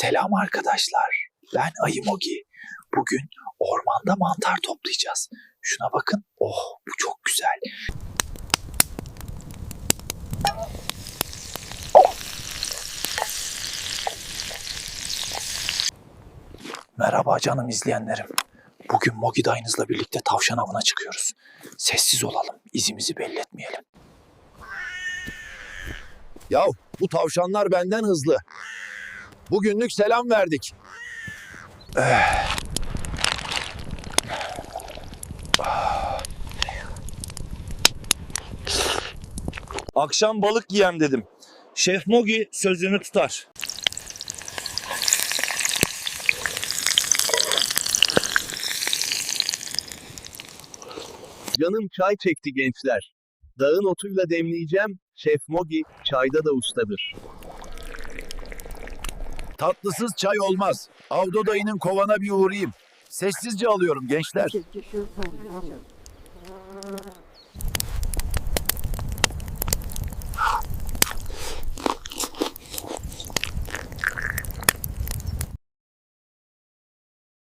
Selam arkadaşlar. Ben Ayı Mogi. Bugün ormanda mantar toplayacağız. Şuna bakın. Oh bu çok güzel. Merhaba canım izleyenlerim. Bugün Mogi dayınızla birlikte tavşan avına çıkıyoruz. Sessiz olalım, izimizi belli etmeyelim. Ya bu tavşanlar benden hızlı. Bugünlük selam verdik. Akşam balık yiyem dedim. Şef Mogi sözünü tutar. Canım çay çekti gençler. Dağın otuyla demleyeceğim. Şef Mogi çayda da ustadır. Tatlısız çay olmaz. Avdo dayının kovana bir uğrayayım. Sessizce alıyorum gençler.